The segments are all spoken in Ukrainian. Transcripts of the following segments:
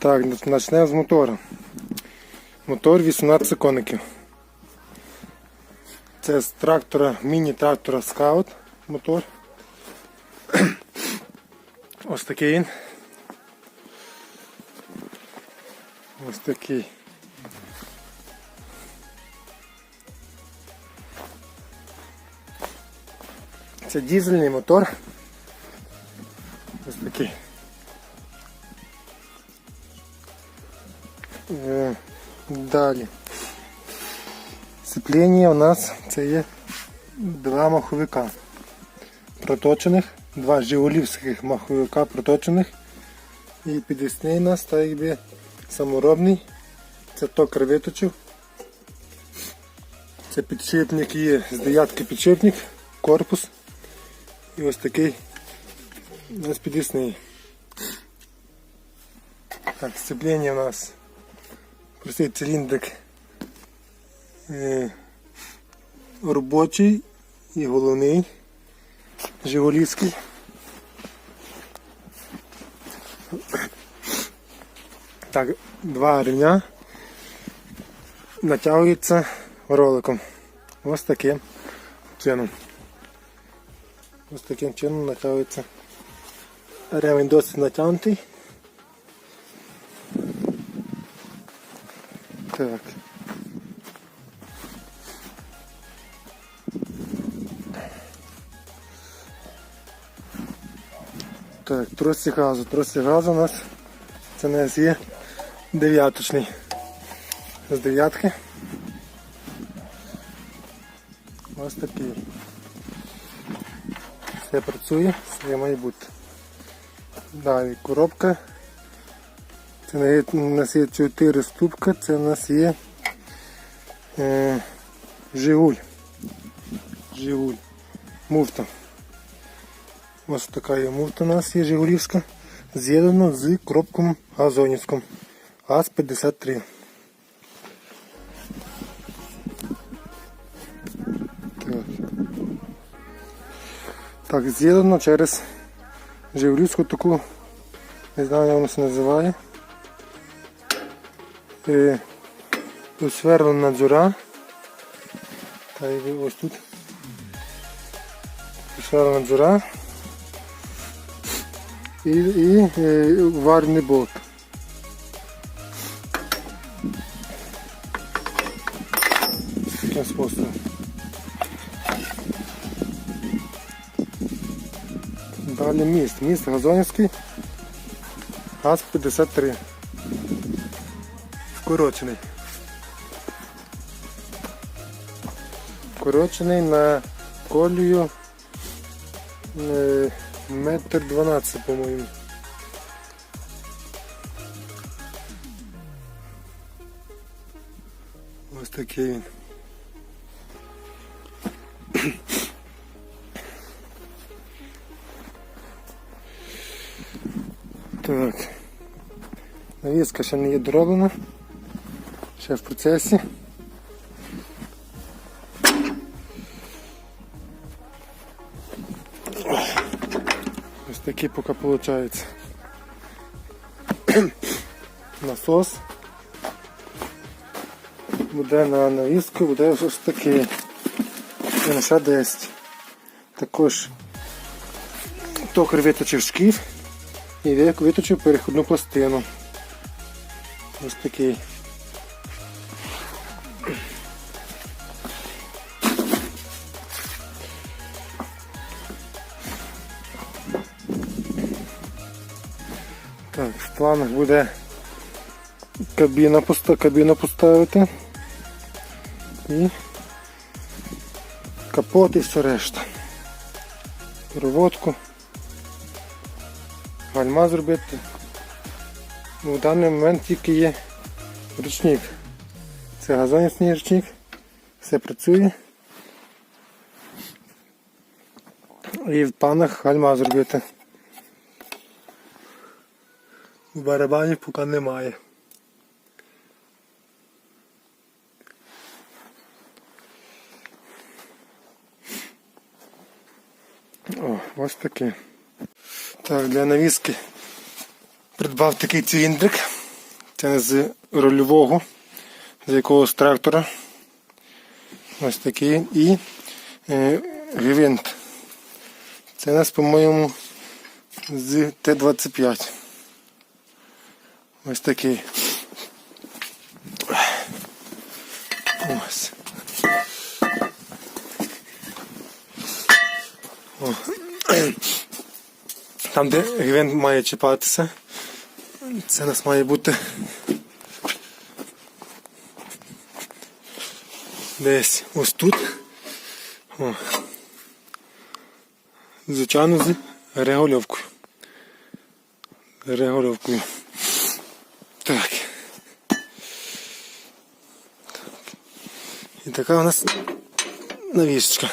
Так, почнемо з мотора. Мотор 18 коників. Це з трактора, міні-трактора Scout мотор. Ось такий він. Ось такий. Це дізельний мотор. Ось такий. Далі. Сцепління у нас це є два маховика проточених, два жигулівських маховика проточених. І підвісний у нас так якби саморобний. Це токар виточив. Це підшипник є з дев'ятки підшипник, корпус. І ось такий у нас підвісний. Так, сцепління у нас простий циліндрик е, робочий і головний Жигулівський. Так, два рівня натягується роликом. Ось таким чином. Ось таким чином натягується. Ремень досить натягнутий. Так. Так, тросик газу. Тросик газу у нас це нас є дев'яточний. З дев'ятки. Ось такий. Все працює, все має бути. Далі коробка. Це на- у нас є 4 ступка, це у нас є е, Жигуль. Жигуль. Муфта. Ось така є муфта у нас є Жигулівська. З'єднано з коробком газонівським. ГАЗ-53. Так. З'єднано через Жигулівську таку, не знаю, як воно це називає. Усверлена дзюра. Та й ось тут. Усверлена дзюра. І, і е, варний болт. Способом. Далі міст. Міст Газонівський. ГАЗ-53. Вкорочений. Вкорочений на колію е, метр дванадцять, по-моєму. Ось такий він. Так. Навіска ще не є дороблена. Ще в процесі. Ось такий поки виходить. Насос. Буде на навіску, буде ось такий. Ще десь. Також токар виточив шкіф і виточив переходну пластину. Ось такий. Так, в планах буде кабіна, кабіну поставити і капот і все решта. Проводку, гальма зробити. Ну, В даний момент тільки є ручник. Це газонісний ручник, все працює. І в планах гальма зробити. Барабанів поки немає. О, ось таке. Так, для навіски придбав такий циліндрик Це не з рульового, з якогось трактора. Ось такий. І е, гвинт. Це у нас, по-моєму, з Т-25. Ось такий. Ось. Там, де гвинт має чіпатися, це нас має бути десь ось тут. О. Звичайно, з регульовкою. З регульовкою. Так. І така у нас навісочка.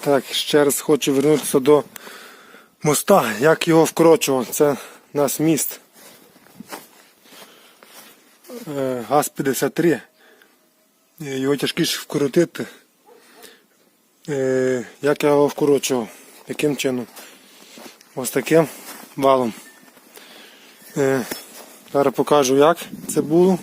Так. Ще раз хочу вернутися до моста. Як його вкорочував? Це нас міст. Е, ГАЗ-53. Е, Його тяжкіше вкоротити. Е, Як я його вкорочував? Яким чином? Ось таким валом. Зараз покажу як це було.